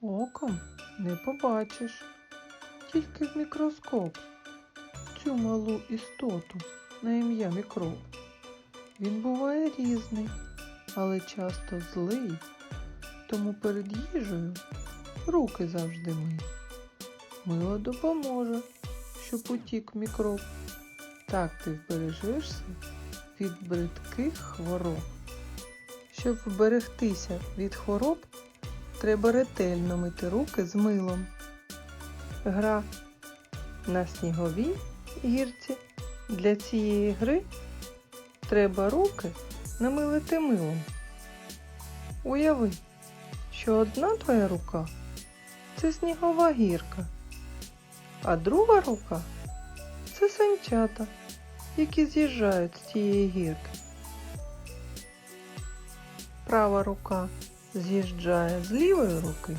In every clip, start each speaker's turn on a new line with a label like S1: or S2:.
S1: Оком не побачиш, тільки в мікроскоп цю малу істоту на ім'я мікроб. Він буває різний, але часто злий, тому перед їжею руки завжди мий. Мило допоможе, щоб утік мікроб. Так ти вбережешся від бридких хвороб. Щоб вберегтися від хвороб, треба ретельно мити руки з милом. Гра на сніговій гірці. Для цієї гри треба руки намилити милом. Уяви, що одна твоя рука це снігова гірка, а друга рука це санчата, які з'їжджають з цієї гірки. Права рука з'їжджає з лівої руки.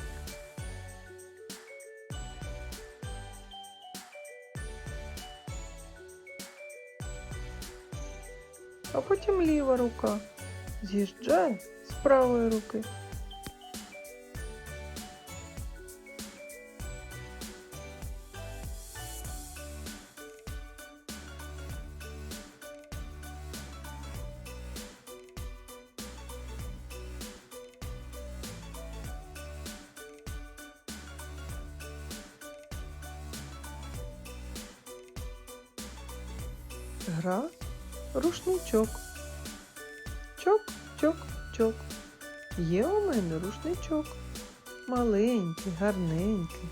S1: А потім ліва рука з'їжджає з правої руки. Гра рушничок. Чок, чок, чок. Є у мене рушничок. Маленький, гарненький.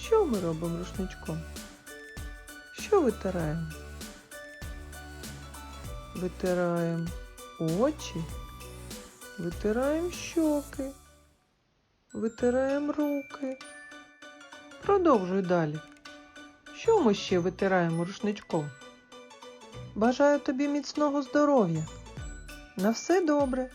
S1: Що ми робимо рушничком? Що витираємо? Витираємо очі, витираємо щоки, витираємо руки. Продовжуй далі. Що ми ще витираємо рушничком? Бажаю тобі міцного здоров'я. На все добре.